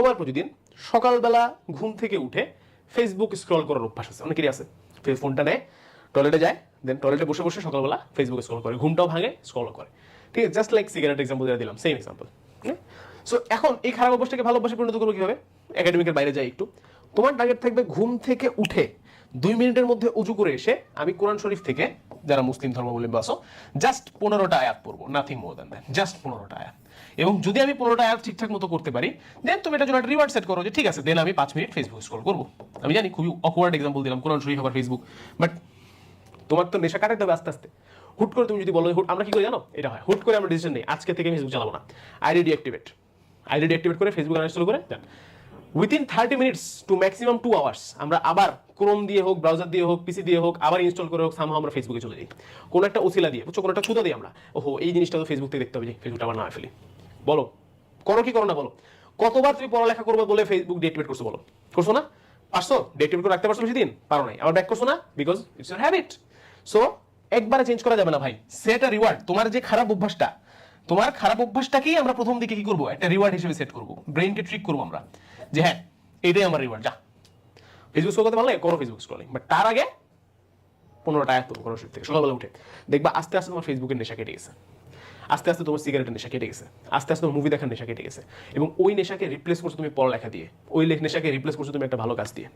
তোমার প্রতিদিন সকালবেলা ঘুম থেকে উঠে ফেসবুক স্ক্রল করার অভ্যাস আছে। অনেকেরই আছে। ফোনটা নেয় টয়লেটে যায় দেন টয়লেটে বসে বসে সকালবেলা ফেসবুক স্ক্রল করে। ঘুমটাও ভাঙে স্ক্রল করে। ঠিক আছে? জাস্ট লাইক সিগারেট এক্সাম্পল যেটা দিলাম সেম এক্সাম্পল সো এখন এই খারাপ অভ্যাসটাকে ভালো অভ্যাসে পরিণত করব কীভাবে? একাডেমিকের বাইরে যাই একটু। তোমার টার্গেট থাকবে ঘুম থেকে উঠে দুই মিনিটের মধ্যে উজু করে এসে আমি কোরআন শরীফ থেকে যারা মুসলিম ধর্মাবলম্বী আছো জাস্ট পনেরোটা আয়াত পড়ব nothing more than that just পনেরোটা আয়াত। এবং যদি আমি পনেরোটা আয়াত ঠিকঠাক মতো করতে পারি দেন তুমি এটার জন্য একটা রিওয়ার্ড সেট করো যে ঠিক আছে দেন আমি পাঁচ মিনিট ফেসবুক স্ক্রল করব। আমি জানি খুবই অকওয়ার্ড এক্সাম্পল দিলাম, কোরআন শরীফ আবার ফেসবুক বাট তোমার তো নেশা কাটাতে হবে আস্তে আস্তে। হুট করে তুমি যদি বলো হুট, আমরা কি করি জানো? এটা হয়, হুট করে আমরা ডিসিশন নেই, আজকে থেকে ফেসবুক চালাবো না। আইডি ডিঅ্যাক্টিভেট আইডি ডিঅ্যাক্টিভেট করে ফেসবুক আনইনস্টল করে then within thirty minutes to maximum two hours আমরা আবার ক্রোম দিয়ে হোক ব্রাউজার দিয়ে হোক পিসি দিয়ে হোক, আবার ইনস্টল করে হোক সামহাও আমরা ফেসবুকে চলে যাই। কোনো একটা ওসিলা দিয়ে, বুঝছ? কোনো একটা ছুতো দিই আমরা। ওহো, এই জিনিসটা তো ফেসবুক থেকে দেখতে হবে যে ফেসবুকটা আবার না ফেলি। বলো, করো কি করো না বলো? কতবার তুমি পড়ালেখা করবে বলে ফেসবুক ডিঅ্যাক্টিভেট করছ বলো? করছ না? পারছ? ডিঅ্যাক্টিভেট করে রাখতে পারছ বেশি দিন পারো নাই। আবার ব্যাক করছ না? Because it's your habit so একবারে চেঞ্জ করা যাবে না ভাই। সেট আ রিওয়ার্ড তোমার যে খারাপ অভ্যাসটা, তোমার খারাপ অভ্যাসটাকেই আমরা প্রথম দিকে কি করব? একটা রিওয়ার্ড হিসেবে সেট করব। ব্রেনকে ট্রিক করব আমরা। যে হ্যাঁ এটাই আমার রিওয়ার্ড যা। ফেসবুক স্ক্রল করতে পারলে করো ফেসবুক স্ক্রলিং বাট তার আগে পনেরোটা টাকা করো শুরু থেকে, সকালবেলা উঠে। দেখবা আস্তে আস্তে তোমার ফেসবুকের নেশা কেটে গেছে। আস্তে আস্তে তোমার সিগারেটের নেশা কেটে গেছে। আস্তে আস্তে তোমার মুভি দেখার নেশা কেটে গেছে। এবং ওই নেশাকে রিপ্লেস করছ তুমি পড়ালেখা দিয়ে। ওই নেশাকে রিপ্লেস করছ তুমি একটা ভালো কাজ দিয়ে।